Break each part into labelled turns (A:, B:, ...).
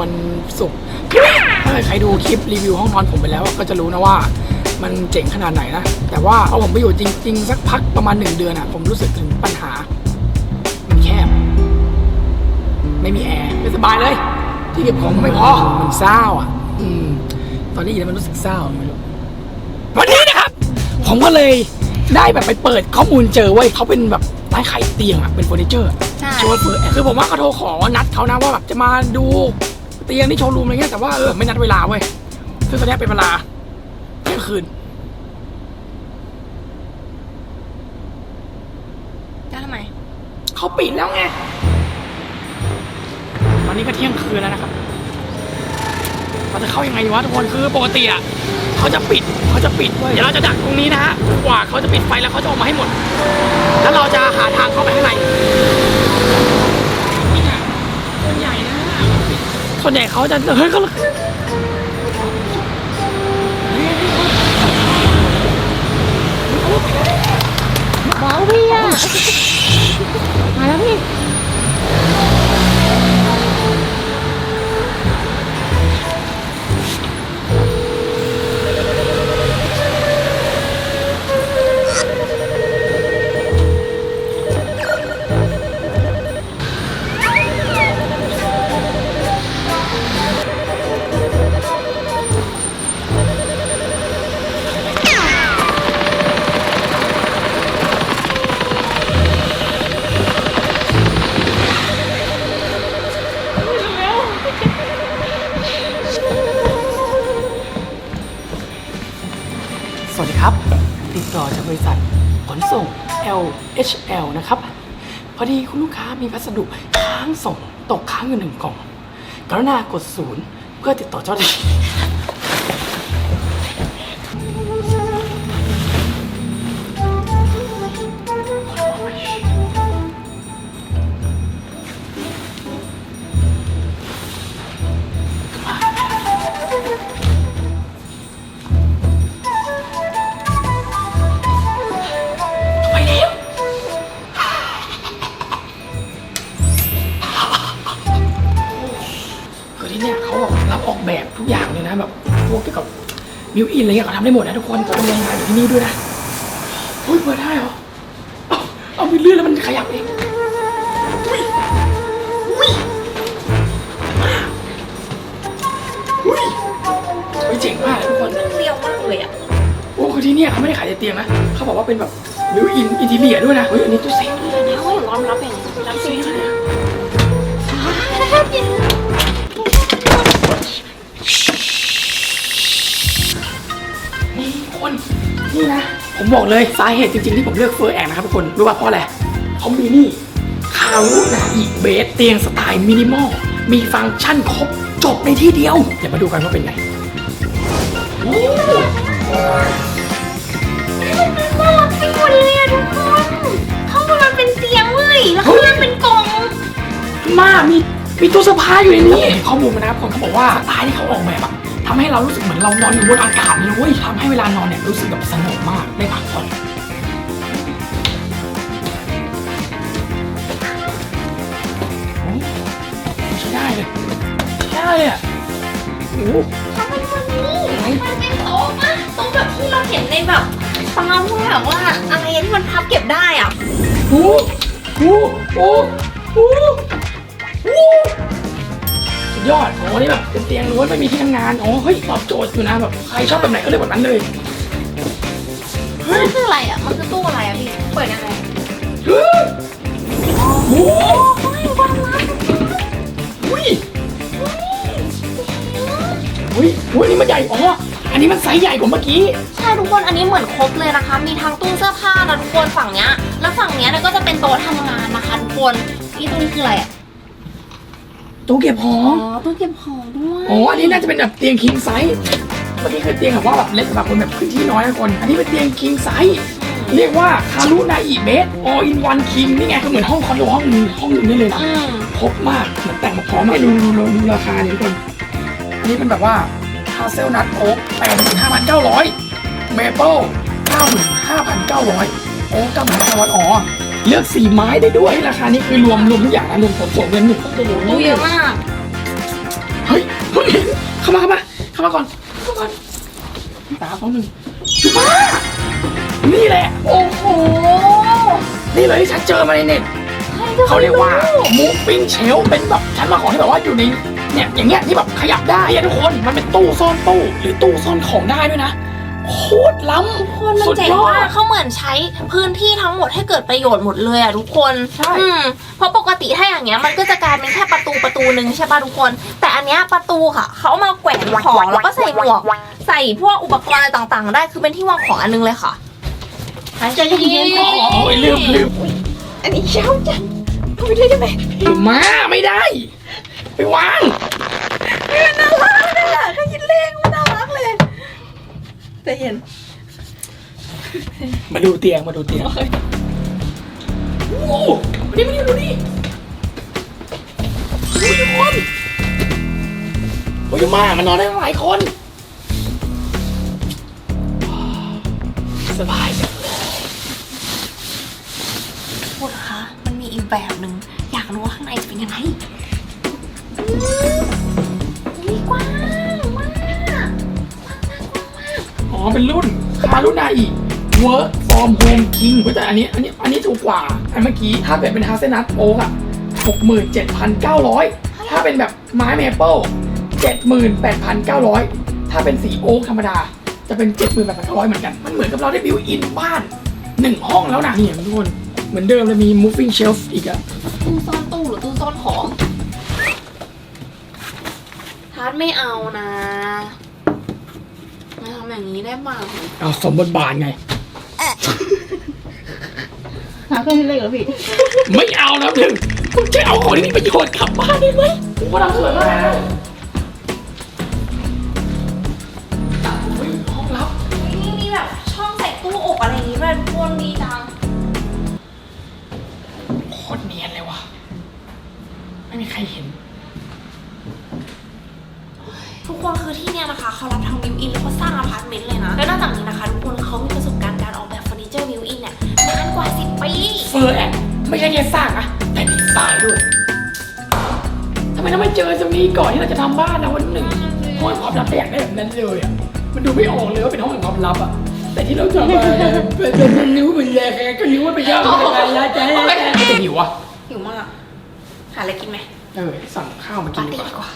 A: วันศุกร์ถ้าใครดูคลิปรีวิวห้องนอนผมไปแล้วก็จะรู้นะว่ามันเจ๋งขนาดไหนนะ แต่ว่าพอผมไปอยู่จริง ๆ สักพักประมาณหนึ่งเดือนอะผมรู้สึกถึงปัญหา มันแคบ ไม่มีแอร์ไม่สบายเลย ที่เก็บของก็ไม่พอมันเศร้าอะ อืม ตอนนี้อยู่แล้วมันรู้สึกเศร้าไม่รู้วันนี้นะครับ ผมก็เลยได้แบบไปเปิดข้อมูลเจอเว้ยเขาเป็นแบบร้านขายเตียงอะเป็นเฟอร์นิเจอร์
B: ใช่
A: โชว์เฟอร์คือผมว่าเขาโทรขอนัดเขานะว่าแบบจะมาดู เตียงที่โชว์รูมอะไรเงี้ยแต่ว่าเออไม่นัดเวลาเว้ยซึ่งตอนนี้เป็นเวลาเที่ยงคืน
B: แล้วทำไม
A: เขาปิดแล้วไงตอนนี้ก็เที่ยงคืนแล้วนะครับเราจะเข้ายังไงดีวะทุกคนคือปกติอะเขาจะปิดเขาจะปิดเว้ยเดี๋ยวเราจะดักตรงนี้นะฮะกว่าเขาจะปิดไฟแล้วเขาจะออกมาให้หมด แล้วเราจะหาทางเข้าไปข้างในนี่ ส่วนใหญ่เขาจะเฮ้ยเขา
B: ว้าวพี่อะมาแล้วพี่
A: สวัสดีครับ ติดต่อจากบริษัทขนส่ง LHL นะครับ พอดีคุณลูกค้ามีพัสดุค้างส่งตกค้างอยู่หนึ่งกล่อง กรุณากดศูนย์เพื่อติดต่อเจ้าหน้าที่ แบบทุกอย่างเลยนะแบบพวกเกี่ยวกับมิวอินอะไรเงี้ยเขาทำได้หมดนะทุกคนทำโรงงานอยู่ที่นี่ด้วยนะเฮ้ยเปิดได้เหรอเอาเอามีเลื่อนแล้วมันขยับเองอุ้ยอุ้ยอุ้ยเฮ้ยเจ๋งมากเลยทุกคน
B: เรียวมากเลยอะ
A: โอ้คือที่เนี่ยเขาไม่ได้ขายแต่เตียงนะเขาบอกว่าเป็นแบบมิวอินอินทีเรียด้วยนะเฮ้ยอันนี้ตู้เซฟด้วยนะ
B: เขาร้อมรับอย่างนี้รับ
A: ตู้เซ
B: สิ
A: ฟเลยนะ คนนี่นะ ผมบอกเลยสาเหตุจริงๆที่ผมเลือกเฟอร์แองนะครับทุกคนรู้ป่ะเพราะอะไรเขามีนี่คารุนาอีเบสเตียงสไตล์มินิมอลมีฟังก์ชันครบจบในที่เดียวเดี๋ยวมาดูกันว่าเป็นไงโอ้
B: น่ารักไปหมดเลยอะทุกคนข้างบนมันเป็นเตียงเว้ยแล้วข้างล่างเป็นกล่อง
A: มามีมีตู้เสื้อผ้าอยู่ในนี้ข้อมูลมานะครับคนเขาบอกว่าสไตล์ที่เขาออกแบบอะ ทำให้เรารู้สึกเหมือนเรานอนอยู่บนอากาศเลยเว้ยทำให้เวลานอนเนี่ยรู้สึกแบบสงบมากได้พักผ่อนโอ้ใช้ได้เลยใช้ได้เลยอะโอ้โห
B: ทำไมมันนี่มันเป็นโต๊ะอะโต๊ะแบบที่เราเห็นในแบบตามว่าแบบว่าอะไรที่มันพับเก็บได้อะ
A: โอ้โหโอ้โหโอ้โหโอ้โหสุด ยอดโอ้นี่แบบเป็นเตียงล้วนไม่มีที่ทำงานอ๋อเฮ้ยตอบโจทย์อยู่นะแบบใครชอบแบบไหนก็เลือกแบบนั้นเลยเฮ้ย
B: มันคืออะไรอะมันคือตู้อะไรอะพี่ เปิดยังไง
A: เฮ้ยโอ้โห
B: โอ้ยความลับ
A: อุ้ยอุ้ยอุ้ยอันนี่มันใหญ่อ๋ออันนี้มันไซส์ใหญ่กว่าเมื่อกี้
B: ใช่ทุกคน อันนี้เหมือนครบเลยนะคะ มีทั้งตู้เสื้อผ้านะทุกคนฝั่งเนี้ย แล้วฝั่งเนี้ยเนี่ยก็จะเป็นโต๊ะทำงานนะคะทุกคนนี่ตรงนี้คืออะไรอะ
A: ตู้เก็บของ
B: อ๋อตู้เก็บของด้วย
A: อ๋ออันนี้น่าจะเป็นแบบเตียงคิงไซส์เมื่อกี้คือเตียงแบบว่าแบบเล็กสำหรับคนแบบพื้นที่น้อยนะคน อันนี้เป็นเตียงคิงไซส์เรียกว่าคารุนาอิเบส all in one king นี่ไงคือเหมือนห้องคอนโดห้องนึงห้องนึงนี่เลยนะ
B: อืม
A: ครบมากเหมือนแต่งมาพร้อมให้ดูดูดูดูราคาเนี่ยทุกคนอันนี้เป็นแบบว่าคาเซลนัทโอ๊กแปดหมื่นห้าพันเก้าร้อยเมเปิลเก้าหมื่นห้าพันเก้าร้อยโอ๊กเก้าหมื่นห้าพันอ๋อ เลือกสีไม้ได้ด้วยราคานี้คือรวมรวมทุกอย่างนะรวมผมส่งเงินหนึ่งโอ้โห
B: ตู้เยอะมาก
A: เฮ้ยเพิ่งเห็นเข้ามาเข้ามาเข้ามาก่อนเข้ามาก่อนตาเขาหนึ่งมานี่แหละ
B: โอ้โห
A: นี่เลยที่ฉันเจอมาในเน็ตเขาเรียกว่า moving shelf เป็นแบบชั้นวางของที่แบบว่าอยู่ในเนี่ยอย่างเงี้ยที่แบบขยับได้อะทุกคนมันเป็นตู้ซ่อนตู้หรือตู้ซ่อนของได้ด้วยนะ โคตรล้ำ
B: คนมัน
A: สุด
B: เจ๋ง
A: ยอ
B: มา
A: ด
B: กเขาเหมือนใช้พื้นที่ทั้งหมดให้เกิดประโยชน์หมดเลยอะทุกคน
A: ใช่
B: อืมเพราะปกติถ้าอย่างเงี้ยมันก็จะกลายเป็นแค่ประตูประตูหนึ่งใช่ป่ะทุกคน แต่อันเนี้ยประตูค่ะเขาเอามาแกว่งของแล้วก็ใส่หมวก ใส่พวกอุปกรณ์อะไรต่างๆ ได้คือเป็นที่วางของอันนึงเลยค่ะใจเย็น
A: อ๋อโอ้ยลืมลืม
B: อันนี้เช้าจังเอาไปได้ยังไง
A: มาไม่ได้ ไปวาง
B: น่ารักเลยอะเขายินเลงมันน่ารักเลย แต่เห็น
A: มาดูเตียงมาดูเตียงโอ้โหมาดิมาดิดูดิดูทุกคนโอ้ยมามานอนได้หลายคนสบายจังเลย
B: พูดนะคะ มันมีอีกแบบหนึ่งอยากรู้ว่าข้างในจะเป็นยังไงอืมนี่กว้าง
A: อ๋อเป็นรุ่นคารุนาอี Work from Home King เว้ยแต่อันนี้อันนี้อันนี้ถูกกว่าอันเมื่อกี้ถ้าเป็นเป็นฮาเซนัทโอ๊กอะ67,900ถ้าเป็นแบบไม้เมเปิล78,900ถ้าเป็นสีโอ๊กธรรมดาจะเป็น78,900เหมือนกัน มันเหมือนกับเราได้บิวอินบ้านหนึ่งห้องแล้วนะนี่ทุกคนเหมือนเดิมเลยมี moving shelf อีกอะ
B: ตู้ซ่อนตู้หรือตู้ซ่อนของทาร์ตไม่เอานะไม่ทำอย่างนี้ได้เปล่า
A: เอาสมบทบาทไง
C: หาเครื่องคิดเลขเหรอพี่
A: ไม่เอานะถึงคุณจะเอาของที่มีประโยชน์กลับบ้านได้ไหมผมว่าทำสวยมาก อ
B: ร์แอน
A: ไม่ใช่แค่สร้างอะแต่ดีไซน์ด้วยทำไมเราไม่เจอตรงนี้ก่อนที่เราจะทำบ้านนะวันหนึ่งห้องแห่งความลับแต่อยากได้แบบนั้นเลยอะมันดูไม่ออกเลยว่าเป็นห้องแห่งความลับอะแต่ที่เราทำมาเป็นเป็นนิ้วเป็นแรงก็นิ้วว่าเป็นยากเป็นอะไรแล้วแต่จะหิวอะ
B: หิวมากหาอะไรกินไหม
A: เออสั่งข้าวมากิ
B: ปานร์
A: ดี
B: ตี้
A: กว่า
B: ดีกว่า
A: ว่า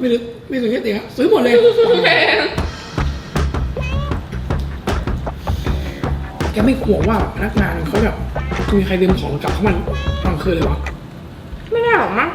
A: ไม่รู้ไม่ซื้อแค่เตียงอะซื้อหมดเลยแกไม่กลัวว่าพนักงานเขาแบบมีใครลืมของกลับเข้ามาตอนคืนเลยวะ
C: ไม่ได้หรอกมั้ง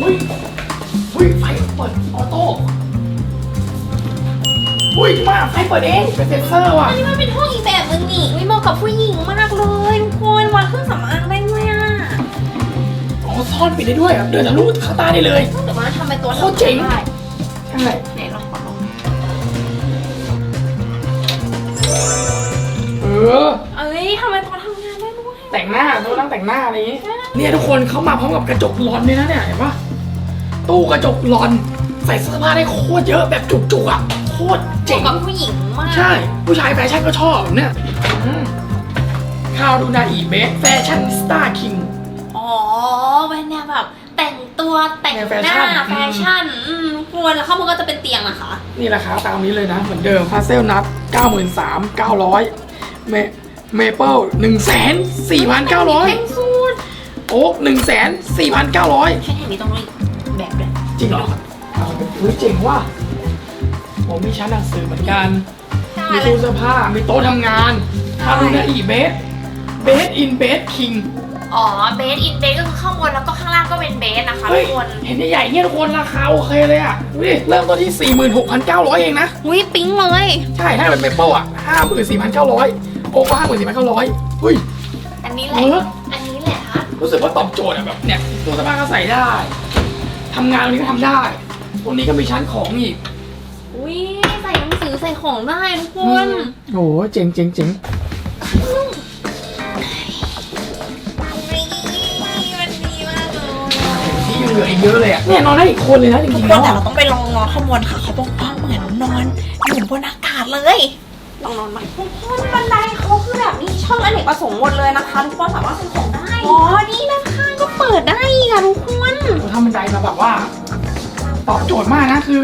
A: อุ้ยอุ้ยไฟเปิดออโต้อุ้ยมาไฟเปิดเองเป็นเซ็นเซอร์ว่ะ
B: อันนี้มันเป็นห้องอีกแบบนึงนี่ไม่เหมาะกับผู้หญิงมากเลยทุกคนวางเครื่องสำอางได้ด้วยอะ
A: อ๋อซ่อนปิดได้ด้วยเดินทะลุเข้าตาได้เลย
B: แต่ว่าทำเป็นตัว
A: โคตรเจ๋งใช่
B: ไหนลองขอล
A: เออ แต่งหน้าตัวนั่งแต่งหน้าอะไรอย่างงี้ เนี่ยทุกคนเขามาพร้อมกับกระจกหลอนเลยนะเนี่ยเห็นปะตู้กระจกหลอน ใส่เสื้อผ้าได้โคตรเยอะแบบจุกๆอะโคตร
B: เจ๋
A: เจ๋
B: ง
A: ง
B: กับผู้หญิงมาก
A: ใช่ ผู้ชายแฟชั่นก็ชอบเนี่ยอืมข้าวดูนาอีเบสแฟชั่นสตาร์คิง
B: อ๋อเป็นแนวแบบ แต่งตัวแต่ง
A: แนวแฟ
B: ห
A: ชั่
B: น้านแฟชั่นอืมทุกคนแล้วข้างบนก็จะเป็นเตียงนะคะ
A: นี่ราคาตามนี้เลยนะ เหมือนเดิมพาเซลนัท93,900เม เมเปิล1,4,900
B: แท่งสูตร
A: โอ๊ก1,4,900
B: แค่แห่งนี้ต้องรู้อีกแบบด้วย
A: จริงเหรอเอาเป็นอุ้ยเจ๋งว่ะผมมีชั้นหนังสือเหมือนกัน มีตู้เสื้อผ้า มีโต๊ะทำงานทารุณอีเบสเบสอินเบสคิง
B: อ๋อ เบสอินเบสก็คือข้างบนแล้วก็ข้างล่างก็เป็นเบสนะคะ
A: เฮ้
B: ทุ
A: ย
B: กคน
A: เห็นใหญ่ๆเนี่ยทุกคนราคาโอเคเลยอะดูดิเริ่มต้นที่ 46,900 เองนะ
B: อุ้ยปิ๊งเลย
A: ใช่ถ้าเป็นเมเปิลอะ 54,900 โอ๊กก็54,900เฮ้ย
B: อันนี้แห
A: เอ
B: ละ
A: อ
B: อันนี้แหละฮะ
A: รู้สึกว่าตอบโจทย์อะแบบเนี่ยตู้เสื้อผ้าก็ใส่ได้ทำงานตรงนี้ก็ทำได้ตรงนี้ก็มีชั้นของอีก
B: อุ้ยใส่หนังสือใส่ของได้ทุกคน
A: โอ้โหเจ๋งเจ๋งเจ๋ง
B: นี่มันดีมากเลย
A: ที่ยังเหลืออีกเยอะเลยอะเนี่ยนอนได้อีกคนเลยนะจ
B: ทุก
A: ริงๆ
B: ค
A: แล้
B: น
A: ว
B: แต่
A: อะ
B: เราต้องไปลองนอนข้างบนค่ะ เขาบอกว่าเหมือนนอนอยู่บนอากาศเลย ลองนอนไหมทุกคนบันไดเขาคือแบบมีช่องอเนกประสงค์หมดเลยนะคะทุกคนสามารถใส่ของได้อ๋อนี่ด้านข้างก็เปิดได้อีกอะทุกคน
A: เราทำบันไดมาแบบว่าตอบโจทย์มากนะคือ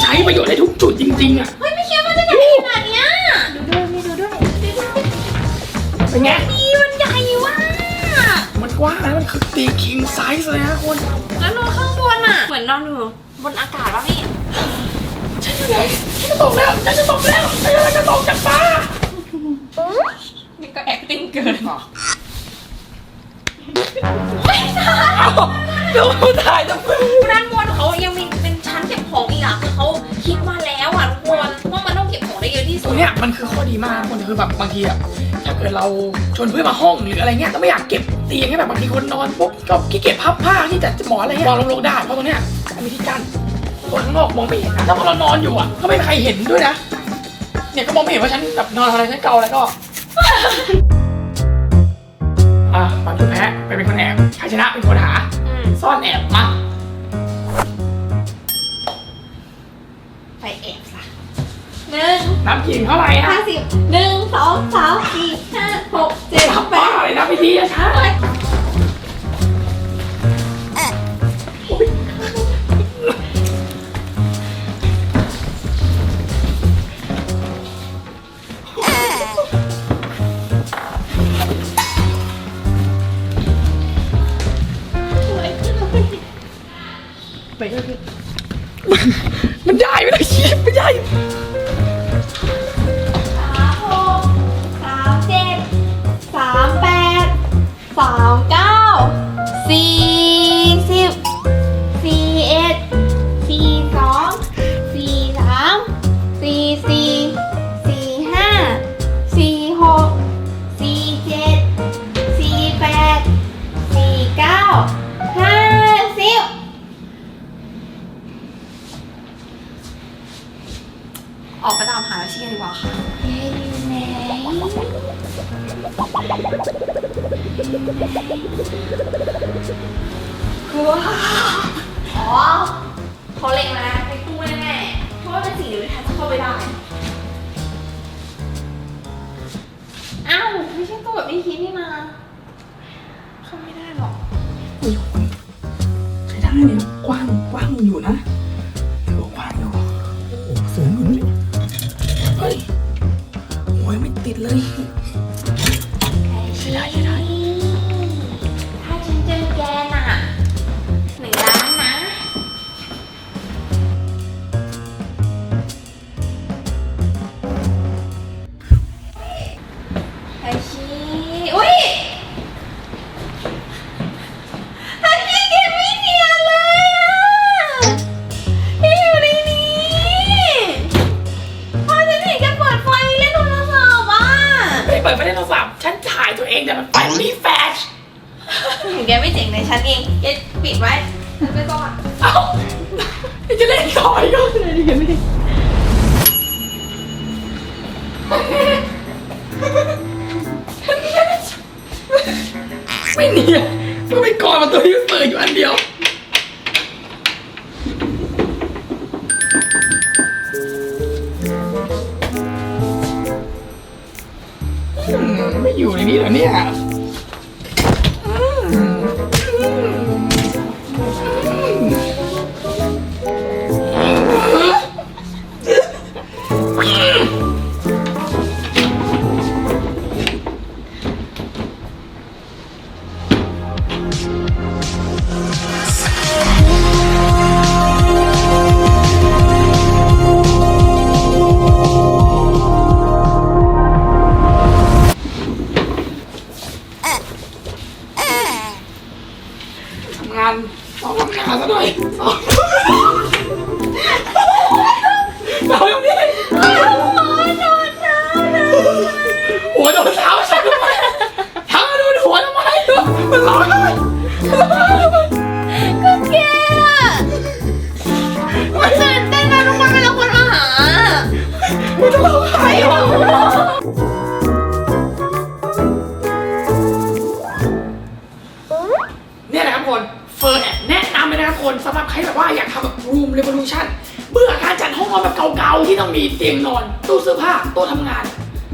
A: ใช้ประโยชน์ได้ทุกจุดจริงๆอะ
B: เฮ้ยไม่คิดว่ามันจะใหญ่ขนาดเนี้ยดูด้วยนี่ดูด้วย
A: เป็นไง
B: ดีมันใหญ่มาก
A: มันกว้างนะมันคือตีคิงไซส์เลยนะคุณ
B: แล้วนอนข้างบนอะเหมือนนอนอยู่บนอากาศป่ะพี่
A: ฉัน อยู่ไหนฉันจะตกแล้วฉันจะตกแล้วฉันจะตกจากฟ้า
B: นี่ก็ acting เกิน
A: เอาเดี๋ยวมาถ่ายทำไม
B: ด้านบนเขายังมีเป็นชั้นเก็บของอีกอะคือเขาคิดมาแล้วอะทุกคนว่ามันต้องเก็บของได้เยอะที่สุ
A: ร
B: ด
A: งเนี้ยมันคือข้อดีมากคนคือแบบบางทีอะถ้าเกิดเราชวนเพื่อนมาห้องหรืออะไรเงี้ยก็ไม่อยากเก็บเตียงให้แบบบางทีคนนอนปุ๊บก็ขี้เกียจพับผ้าที่จะหมอนอะไรเงี้ยนอนลงๆได้เพราะตรงเนี้ยมีที่กั้น คนข้างนอกมองไม่เห็นนะถ้าพอเรานอนอยู่อะก็ไม่มีใครเห็นด้วยนะ เนี่ยก็มองไม่เห็นว่าฉันแบบนอนอะไรฉันเกาอะไรก็ อะปันคุณแพ้ไปเป็นคนแอบใครชนะเป็นคนหา
B: อืม
A: ซ่อนแอบมา
B: ไปแอบซะหนึ่ง
A: นับกินเท่าไหร่
B: ห้า
A: ฮะ
B: สิบหนึ่งสองสามสี่ห้าหกเจ็ด
A: ทำ
B: แป
A: บ้า
B: ด
A: เลยนะพี่ดีอะช้าไมันได้ไม่ได้ชีพไม่ได้
B: ว้าวอ๋อเขาเล็งมาแล้วในตู้แน่ๆเพราะว่าเป็นสิ่งเดียวที่แทนจะเข้าไปได้ อ้าวไม่ใช่ตู้แบบที่คิดนี่นาเข้าไม่ได้หรอก
A: ใช้ได้เนี่ยกว้างกว้างอยู่นะ เนี
B: ย
A: มัน
B: เป็นก
A: รประตูที่มันเปิดอยู่อันเดียว มีเตียงนอนตู้เสื้อผ้าโต๊ะทำงาน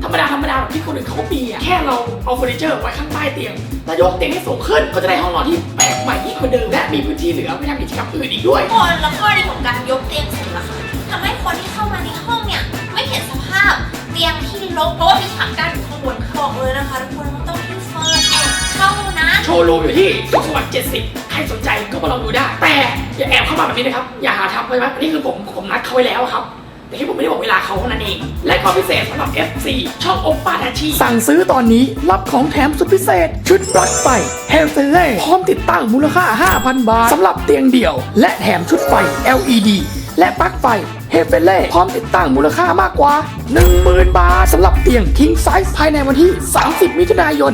A: ธรรมดาธรรมดาแบบที่คนอื่นเขาก็มีอะแค่เราเอาเฟอร์นิเจอร์ไว้ข้างใต้เตียงแล้วยกเตียงให้สูงขึ้นก็จะได้ห้องนอนที่แปลกใหม่ยิ่งกว่าเดิมและมีพื้นที่เหลือไม่ทำกิจกรรมอื่นอีกด้วย
B: คนแล้วข้อดีของการยกเตียงสูงนะคะทำให้คนที่เข้ามาในห้องเนี่ยไม่เห็นสภาพเตียงที่รกเพราะว่ามีฉากกั้นอยู่ข้างบนบอกเลยนะคะทุกคนมันต้องที่เฟิร์นเท่านั้น
A: โชว์รูมอยู่ที่สุขสวัสดิ์70 ใครสนใจก็มาลองดูได้ แต่อย่าแอบเข้ามาแบบนี้นะครับ อย่าหาทำเลยนะอันนี้คือผมผมนัดเขาไว้แล้วครับ แต่แค่ผมไม่ได้บอกเวลาเขาเท่านั้นเอง และความพิเศษสำหรับ FC ช่องโอปาทาชีสั่งซื้อตอนนี้รับของแถมสุดพิเศษ ชุดปลั๊กไฟเฮลเฟเล่พร้อมติดตั้งมูลค่า 5,000 บาทสำหรับเตียงเดี่ยว และแถมชุดไฟ LED และปลั๊กไฟเฮเฟเล่พร้อมติดตั้งมูลค่ามากกว่า 10,000 บาทสำหรับเตียง King Size ภายในวันที่ 30 มิถุนายน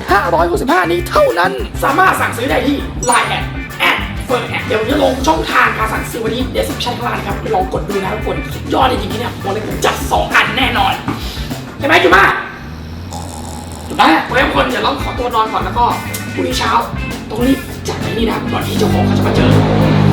A: 2565 นี้เท่านั้น สามารถสั่งซื้อได้ที่ Line แอดแอด เฟิร์แอดเดี๋ยวจะลงช่องทางการสั่งซื้อวันนี้เดี๋ยวสิบชั่นข้างล่างนะครับไปลองกดดูนะทุกคนยอดจริงๆเนี่ยผมเลยผมจัดสอันแน่นอนใช่ไหมจุ๊บ้าจุ๊บ้าเพื่อนคนเดี๋ยวเราขอตัวนอนก่อนแล้วก็พรุ่งนี้เช้าต้องรีบจัดไอ้นี่นะก่อนที่เจ้าของเขาจะมาเจอ